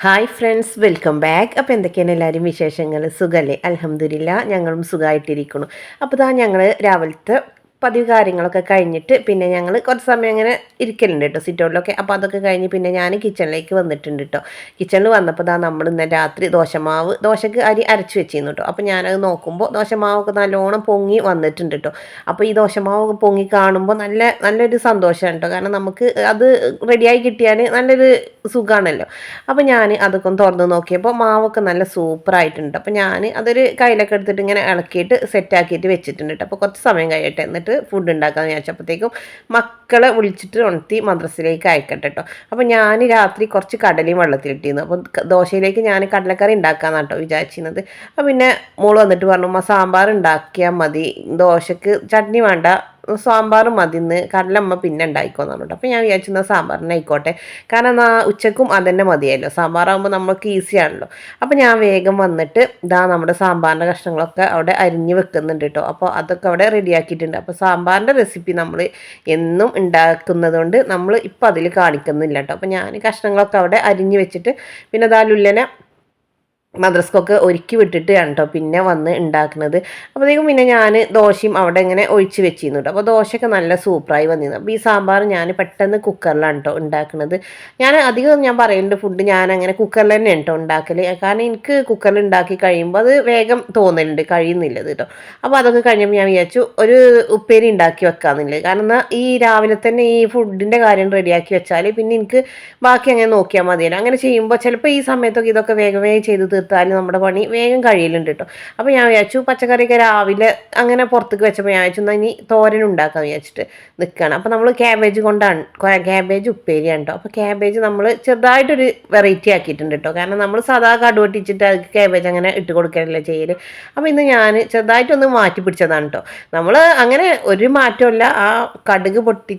Hi friends welcome back അപ്പോൾ എന്തൊക്കെയാണ് എല്ലാവരും വിശേഷങ്ങൾ? സുഖമല്ലേ അലഹമ്മദില്ല ഞങ്ങളും സുഖമായിട്ടിരിക്കുന്നു അപ്പോൾ ഇതാ ഞങ്ങൾ രാവിലത്തെ പതിവ് കാര്യങ്ങളൊക്കെ കഴിഞ്ഞിട്ട് പിന്നെ ഞങ്ങൾ കുറച്ച് സമയം ഇങ്ങനെ ഇരിക്കലുണ്ട് കേട്ടോ സിറ്റൗട്ടിലൊക്കെ അപ്പോൾ അതൊക്കെ കഴിഞ്ഞ് പിന്നെ ഞാൻ കിച്ചണിലേക്ക് വന്നിട്ടുണ്ട് കേട്ടോ. കിച്ചണിൽ വന്നപ്പോൾ ഇതാ നമ്മൾ ഇന്ന് രാത്രി ദോശമാവ് ദോശക്ക് അരി അരച്ച് വെച്ചിരുന്നു കേട്ടോ. അപ്പോൾ ഞാനത് നോക്കുമ്പോൾ ദോശമാവൊക്കെ നല്ലോണം പൊങ്ങി വന്നിട്ടുണ്ട് കേട്ടോ. അപ്പോൾ ഈ ദോശമാവ് പൊങ്ങി കാണുമ്പോൾ നല്ല നല്ലൊരു സന്തോഷമാണ് കേട്ടോ. കാരണം നമുക്ക് അത് റെഡിയായി കിട്ടിയാൽ നല്ലൊരു സുഖമാണല്ലോ അപ്പോൾ ഞാൻ അതൊക്കെ തുറന്ന് നോക്കിയപ്പോൾ മാവൊക്കെ നല്ല സൂപ്പറായിട്ടുണ്ട് അപ്പോൾ ഞാൻ അതൊരു കയ്യിലൊക്കെ എടുത്തിട്ട് ഇങ്ങനെ ഇളക്കിയിട്ട് സെറ്റാക്കിയിട്ട് വെച്ചിട്ടുണ്ട് കേട്ടോ. അപ്പോൾ കുറച്ച് സമയം കഴിയട്ടെ എന്നിട്ട് ഫുഡ് ഉണ്ടാക്കാമെന്ന് വിചാരിച്ചപ്പോഴത്തേക്കും മക്കളെ വിളിച്ചിട്ട് ഉണർത്തി മദ്രസയിലേക്ക് അയക്കട്ടെ കേട്ടോ അപ്പോൾ ഞാൻ രാത്രി കുറച്ച് കടലയും വെള്ളത്തിലിട്ടിരുന്നു. അപ്പോൾ ദോശയിലേക്ക് ഞാൻ കടലക്കറി ഉണ്ടാക്കാമെന്ന് കേട്ടോ വിചാരിച്ചിരുന്നത്. അപ്പോൾ പിന്നെ മോൾ വന്നിട്ട് പറഞ്ഞു സാമ്പാർ ഉണ്ടാക്കിയാൽ മതി. ദോശക്ക് ചട്നി വേണ്ട. സാമ്പാർ മതിന്ന് കടലമ്മ പിന്നെ ഉണ്ടായിക്കോന്ന് പറഞ്ഞിട്ട് അപ്പോൾ ഞാൻ വിചാരിച്ചിരുന്ന സാമ്പാറിനെ ആയിക്കോട്ടെ. കാരണം ആ ഉച്ചക്കും അതന്നെ മതിയല്ലോ. സാമ്പാറാകുമ്പോൾ നമുക്ക് ഈസി ആണല്ലോ. അപ്പോൾ ഞാൻ വേഗം വന്നിട്ട് ഇതാ നമ്മുടെ സാമ്പാറിന്റെ കഷ്ണങ്ങളൊക്കെ അവിടെ അരിഞ്ഞ് വെക്കുന്നുണ്ട് കേട്ടോ അപ്പോൾ അതൊക്കെ അവിടെ റെഡിയാക്കിയിട്ടുണ്ട് അപ്പോൾ സാമ്പാറിന്റെ റെസിപ്പി നമ്മൾ എന്നും ഉണ്ടാക്കുന്നത് കൊണ്ട് നമ്മൾ ഇപ്പോൾ അതിൽ കാണിക്കുന്നില്ല കേട്ടോ അപ്പോൾ ഞാൻ കഷ്ണങ്ങളൊക്കെ അവിടെ അരിഞ്ഞ് വെച്ചിട്ട് പിന്നെ ദാ ലുല്ലനെ മദ്രസ്കൊക്കെ ഒരുക്കി വിട്ടിട്ട് കേട്ടോ പിന്നെ വന്ന് ഉണ്ടാക്കുന്നത് അപ്പോഴത്തേക്കും പിന്നെ ഞാൻ ദോശയും അവിടെ ഇങ്ങനെ ഒഴിച്ച് വെച്ചിരുന്നു കേട്ടോ അപ്പോൾ ദോശയൊക്കെ നല്ല സൂപ്പറായി വന്നിരുന്നു. അപ്പോൾ ഈ സാമ്പാർ ഞാൻ പെട്ടെന്ന് കുക്കറിലാണ് കേട്ടോ ഉണ്ടാക്കുന്നത് ഞാൻ അധികം ഞാൻ പറയുന്നുണ്ട് ഫുഡ് ഞാൻ അങ്ങനെ കുക്കറിൽ തന്നെ കേട്ടോ ഉണ്ടാക്കൽ കാരണം എനിക്ക് കുക്കറിൽ ഉണ്ടാക്കി കഴിയുമ്പോൾ അത് വേഗം തോന്നലുണ്ട് കഴിയുന്നില്ലത് കേട്ടോ അപ്പോൾ അതൊക്കെ കഴിഞ്ഞപ്പോൾ ഞാൻ വിചാരിച്ചു ഒരു ഉപ്പേരി ഉണ്ടാക്കി വെക്കാമെന്നില്ല കാരണം എന്നാൽ ഈ രാവിലെ തന്നെ ഈ ഫുഡിന്റെ കാര്യം റെഡിയാക്കി വെച്ചാൽ പിന്നെ എനിക്ക് ബാക്കി അങ്ങനെ നോക്കിയാൽ മതിയല്ലോ. അങ്ങനെ ചെയ്യുമ്പോൾ ചിലപ്പോൾ ഈ സമയത്തൊക്കെ ഇതൊക്കെ വേഗം വേഗം ചെയ്ത് തീർത്താൽ നമ്മുടെ പണി വേഗം കഴിയലുണ്ട് കേട്ടോ അപ്പോൾ ഞാൻ വിചാരിച്ചു പച്ചക്കറിയൊക്കെ രാവിലെ അങ്ങനെ പുറത്തേക്ക് വെച്ചപ്പോൾ ഞാൻ വിചാരിച്ചു എന്നാൽ ഇനി തോരൻ ഉണ്ടാക്കാൻ വിചാരിച്ചിട്ട് നിൽക്കുകയാണ് അപ്പോൾ നമ്മൾ ക്യാബേജ് കൊണ്ടാണ് ക്യാബേജ് ഉപ്പേരിയാണ് കേട്ടോ അപ്പോൾ ക്യാബേജ് നമ്മൾ ചെറുതായിട്ടൊരു വെറൈറ്റി ആക്കിയിട്ടുണ്ട് കേട്ടോ കാരണം നമ്മൾ സാധാ കടുവട്ടിച്ചിട്ട് അത് ക്യാബേജ് അങ്ങനെ ഇട്ട് കൊടുക്കാനല്ല ചെയ്യൽ അപ്പോൾ ഇന്ന് ഞാൻ ചെറുതായിട്ടൊന്ന് മാറ്റി പിടിച്ചതാണ് കേട്ടോ നമ്മൾ അങ്ങനെ ഒരു മാറ്റമില്ല ആ കടുക് പൊട്ടി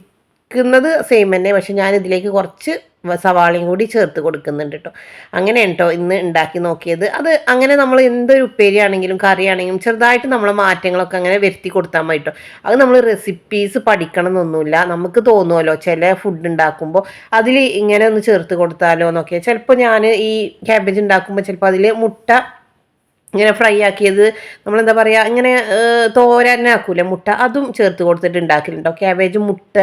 ക്കുന്നത് സെയിം തന്നെ. പക്ഷെ ഞാൻ ഇതിലേക്ക് കുറച്ച് സവാളയും കൂടി ചേർത്ത് കൊടുക്കുന്നുണ്ട് കേട്ടോ അങ്ങനെ കേട്ടോ ഇന്ന് ഉണ്ടാക്കി നോക്കിയത്. അത് അങ്ങനെ നമ്മൾ എന്തൊരു ഉപ്പേരിയാണെങ്കിലും കറിയാണെങ്കിലും ചെറുതായിട്ട് നമ്മൾ മാറ്റങ്ങളൊക്കെ അങ്ങനെ വരുത്തി കൊടുത്താൽ മതി കേട്ടോ അത് നമ്മൾ റെസിപ്പീസ് പഠിക്കണം എന്നൊന്നുമില്ല നമുക്ക് തോന്നുമല്ലോ ചില ഫുഡ് ഉണ്ടാക്കുമ്പോൾ അതിൽ ഇങ്ങനെ ഒന്ന് ചേർത്ത് കൊടുത്താലോ എന്നൊക്കെ. ചിലപ്പോൾ ഞാൻ ഈ ക്യാബേജ് ഉണ്ടാക്കുമ്പോൾ ചിലപ്പോൾ അതിൽ മുട്ട ഇങ്ങനെ ഫ്രൈ ആക്കിയത് നമ്മളെന്താ പറയുക ഇങ്ങനെ തോരനാക്കൂലേ മുട്ട അതും ചേർത്ത് കൊടുത്തിട്ട് ഉണ്ടാക്കലുണ്ടോ ക്യാബേജ് മുട്ട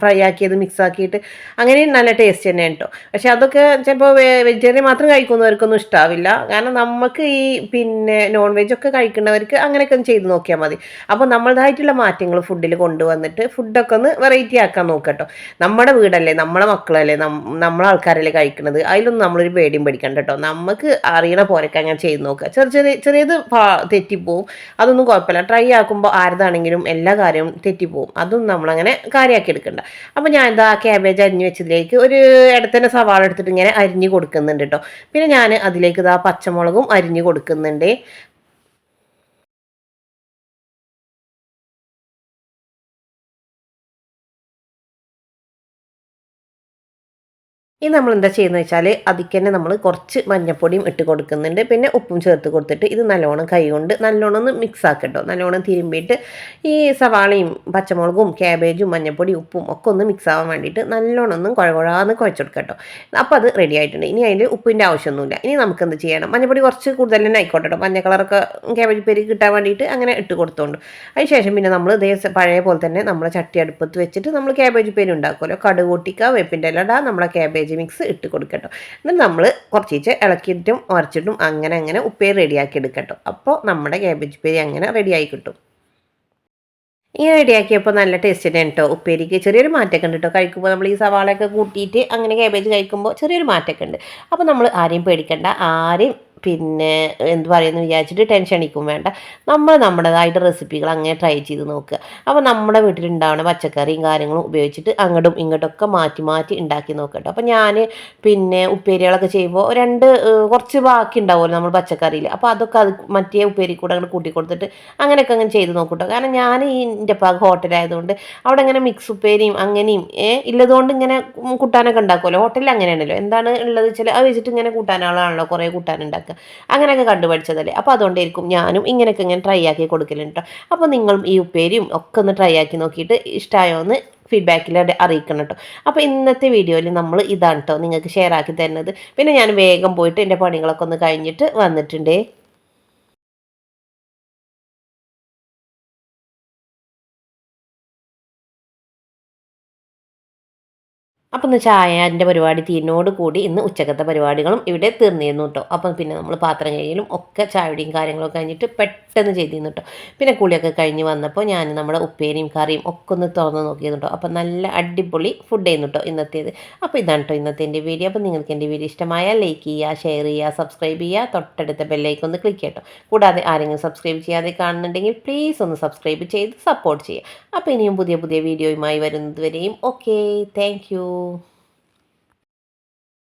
ഫ്രൈ ആക്കിയത് മിക്സ് ആക്കിയിട്ട്. അങ്ങനെ നല്ല ടേസ്റ്റ് തന്നെയാണ് കേട്ടോ പക്ഷെ അതൊക്കെ ചിലപ്പോൾ വെജിറ്റേറിയൻ മാത്രം കഴിക്കുന്നവർക്കൊന്നും ഇഷ്ടാവില്ല. കാരണം നമുക്ക് ഈ പിന്നെ നോൺ വെജ് ഒക്കെ കഴിക്കുന്നവർക്ക് അങ്ങനെയൊക്കെ ഒന്ന് ചെയ്ത് നോക്കിയാൽ മതി. അപ്പോൾ നമ്മളതായിട്ടുള്ള മാറ്റങ്ങൾ ഫുഡിൽ കൊണ്ടുവന്നിട്ട് ഫുഡൊക്കെ ഒന്ന് വെറൈറ്റി ആക്കാൻ നോക്കട്ടോ നമ്മുടെ വീടല്ലേ നമ്മളെ മക്കളല്ലേ നമ്മളെ ആൾക്കാരല്ലേ കഴിക്കുന്നത് അതിലൊന്നും നമ്മളൊരു പേടിയും പഠിക്കണ്ട കേട്ടോ നമുക്ക് അറിയണ പോലൊക്കെ അങ്ങനെ ചെയ്ത് നോക്കുക ചെറിയ ചെറിയ ചെറിയത് തെറ്റിപ്പോവും. അതൊന്നും കുഴപ്പമില്ല ട്രൈ ആക്കുമ്പോൾ ആരതാണെങ്കിലും എല്ലാ കാര്യവും തെറ്റിപ്പോവും. അതൊന്നും നമ്മളങ്ങനെ കാര്യമാക്കി എടുക്കണ്ട. അപ്പോൾ ഞാൻ എന്താ ക്യാബേജ് അരിഞ്ഞ് വെച്ചതിലേക്ക് ഒരു ഇടത്തന്നെ സവാള എടുത്തിട്ട് ഇങ്ങനെ അരിഞ്ഞ് കൊടുക്കുന്നുണ്ട് കേട്ടോ പിന്നെ ഞാൻ അതിലേക്ക് ഇതാ പച്ചമുളകും അരിഞ്ഞ് കൊടുക്കുന്നുണ്ട്. ഇനി നമ്മൾ എന്താ ചെയ്യുന്നത് വെച്ചാൽ അതിക്കന്നെ നമ്മൾ കുറച്ച് മഞ്ഞപ്പൊടിയും ഇട്ട് കൊടുക്കുന്നുണ്ട്. പിന്നെ ഉപ്പും ചേർത്ത് കൊടുത്തിട്ട് ഇത് നല്ലോണം കൈ കൊണ്ട് നല്ലോണം ഒന്ന് മിക്സ് ആക്കട്ടോ. നല്ലോണം തിരുമ്പിയിട്ട് ഈ സവാളയും പച്ചമുളകും ക്യാബേജും മഞ്ഞപ്പൊടിയും ഉപ്പും ഒക്കെ ഒന്ന് മിക്സ് ആവാൻ വേണ്ടിയിട്ട് നല്ലോണം ഒന്നും കുഴകുഴാന്ന് കുഴച്ചെടുക്കട്ടോ അപ്പോൾ അത് റെഡി ആയിട്ടുണ്ട്. ഇനി അതിൽ ഉപ്പിന്റെ ആവശ്യമൊന്നുമില്ല. ഇനി നമുക്ക് എന്ത് ചെയ്യണം? മഞ്ഞപ്പൊടി കുറച്ച് കൂടുതൽ തന്നെ ആയിക്കോട്ടെ കേട്ടോ മഞ്ഞ കളറൊക്കെ ക്യാബേജ് പേര് കിട്ടാൻ വേണ്ടിയിട്ട് അങ്ങനെ ഇട്ട് കൊടുത്തോണ്ട്. അതിന് ശേഷം പിന്നെ നമ്മൾ ഇതേ പഴയ പോലെ തന്നെ നമ്മളെ ചട്ടി അടുപ്പത്ത് വെച്ചിട്ട് നമ്മൾ ക്യാബേജ് പേര് ഉണ്ടാക്കുമല്ലോ കടുകൂട്ടിക്ക വേപ്പിന്റെ ഇലട നമ്മളെ ക്യാബേജ് മിക്സ് ഇട്ട് കൊടുക്കട്ടോ. എന്നിട്ട് നമ്മൾ കുറച്ച് ഇളക്കിയിട്ടും ഉരച്ചിട്ടും അങ്ങനെ അങ്ങനെ ഉപ്പേരി റെഡിയാക്കി എടുക്കട്ടോ. അപ്പോൾ നമ്മുടെ ക്യാബേജ് ഉപ്പേരി അങ്ങനെ റെഡിയായി കിട്ടും. ഇങ്ങനെ റെഡിയാക്കിയപ്പോൾ നല്ല ടേസ്റ്റ് തന്നെ കേട്ടോ ഉപ്പേരിക്ക് ചെറിയൊരു മാറ്റമൊക്കെ ഉണ്ട് കേട്ടോ കഴിക്കുമ്പോൾ നമ്മൾ ഈ സവാളയൊക്കെ കൂട്ടിയിട്ട് അങ്ങനെ ക്യാബേജ് കഴിക്കുമ്പോൾ ചെറിയൊരു മാറ്റമൊക്കെ ഉണ്ട്. അപ്പോൾ നമ്മൾ ആരെയും പേടിക്കണ്ട. ആരെയും പിന്നെ എന്ത് പറയുന്നു വിചാരിച്ചിട്ട് ടെൻഷൻ അടിക്കും വേണ്ട. നമ്മൾ നമ്മുടേതായിട്ട് റെസിപ്പികൾ അങ്ങനെ ട്രൈ ചെയ്ത് നോക്കുക. അപ്പോൾ നമ്മുടെ വീട്ടിലുണ്ടാവുന്ന പച്ചക്കറിയും കാര്യങ്ങളും ഉപയോഗിച്ചിട്ട് അങ്ങോട്ടും ഇങ്ങോട്ടൊക്കെ മാറ്റി മാറ്റി ഉണ്ടാക്കി നോക്കട്ടോ അപ്പോൾ ഞാൻ പിന്നെ ഉപ്പേരികളൊക്കെ ചെയ്യുമ്പോൾ രണ്ട് കുറച്ച് ബാക്കി ഉണ്ടാവുമല്ലോ നമ്മൾ പച്ചക്കറിയിൽ അപ്പോൾ അതൊക്കെ അത് മറ്റേ ഉപ്പേരി കൂടെ അങ്ങോട്ട് കൂട്ടി കൊടുത്തിട്ട് അങ്ങനെയൊക്കെ അങ്ങനെ ചെയ്ത് നോക്കട്ടോ കാരണം ഞാൻ ഈ എന്റെ പാക ഹോട്ടലായതുകൊണ്ട് അവിടെ അങ്ങനെ മിക്സ് ഉപ്പേരിയും അങ്ങനെയും ഇല്ലതുകൊണ്ട് ഇങ്ങനെ കൂട്ടാനൊക്കെ ഉണ്ടാക്കുമല്ലോ. ഹോട്ടലിൽ അങ്ങനെയാണല്ലോ. എന്താണ് ഉള്ളത് വെച്ചാൽ അത് വെച്ചിട്ട് ഇങ്ങനെ കൂട്ടാനാളാണല്ലോ. കുറേ കൂട്ടാനുണ്ടാക്കുക. അങ്ങനെയൊക്കെ കണ്ടുപഠിച്ചതല്ലേ. അപ്പോൾ അതുകൊണ്ടായിരിക്കും ഞാനും ഇങ്ങനെയൊക്കെ ഇങ്ങനെ ട്രൈ ആക്കി കൊടുക്കലുണ്ട് അപ്പോൾ നിങ്ങളും ഈ ഉപ്പേരിയും ഒക്കെ ഒന്ന് ട്രൈ ആക്കി നോക്കിയിട്ട് ഇഷ്ടമായോ എന്ന് ഫീഡ്ബാക്കിൽ അറിയിക്കണം കേട്ടോ അപ്പോൾ ഇന്നത്തെ വീഡിയോയിൽ നമ്മൾ ഇതാണ് കേട്ടോ നിങ്ങൾക്ക് ഷെയർ ആക്കി തരുന്നത്. പിന്നെ ഞാൻ വേഗം പോയിട്ട് എന്റെ പണികളൊക്കെ ഒന്ന് കഴിഞ്ഞിട്ട് വന്നിട്ടുണ്ടേ. അപ്പം ഇന്ന് ചായന്റെ പരിപാടി തീരിനോട് കൂടി ഇന്ന് ഉച്ചക്കത്തെ പരിപാടികളും ഇവിടെ തീർന്നിരുന്നു കേട്ടോ അപ്പം പിന്നെ നമ്മൾ പാത്രം കഴിയലും ഒക്കെ ചായയുടെയും കാര്യങ്ങളൊക്കെ കഴിഞ്ഞിട്ട് പെട്ടെന്ന് ചെയ്തിരുന്നു കേട്ടോ പിന്നെ കുളിയൊക്കെ കഴിഞ്ഞ് വന്നപ്പോൾ ഞാൻ നമ്മുടെ ഉപ്പേരിയും കറിയും ഒക്കെ ഒന്ന് തുറന്ന് നോക്കിയിരുന്നു കേട്ടോ അപ്പം നല്ല അടിപൊളി ഫുഡ് ചെയ്യുന്നു കേട്ടോ ഇന്നത്തേത്. അപ്പോൾ ഇതാണ് കേട്ടോ ഇന്നത്തെ എന്റെ വീഡിയോ അപ്പോൾ നിങ്ങൾക്ക് എന്റെ വീഡിയോ ഇഷ്ടമായാൽ ലൈക്ക് ചെയ്യുക ഷെയർ ചെയ്യുക സബ്സ്ക്രൈബ് ചെയ്യുക. തൊട്ടടുത്ത ബെല്ലൈക്ക് ഒന്ന് ക്ലിക്ക് ചെയ്യട്ടോ. കൂടാതെ ആരെങ്കിലും സബ്സ്ക്രൈബ് ചെയ്യാതെ കാണുന്നുണ്ടെങ്കിൽ പ്ലീസ് ഒന്ന് സബ്സ്ക്രൈബ് ചെയ്ത് സപ്പോർട്ട് ചെയ്യുക. അപ്പോൾ ഇനിയും പുതിയ പുതിയ വീഡിയോയുമായി വരുന്നത് വരെയും ഓക്കെ താങ്ക് you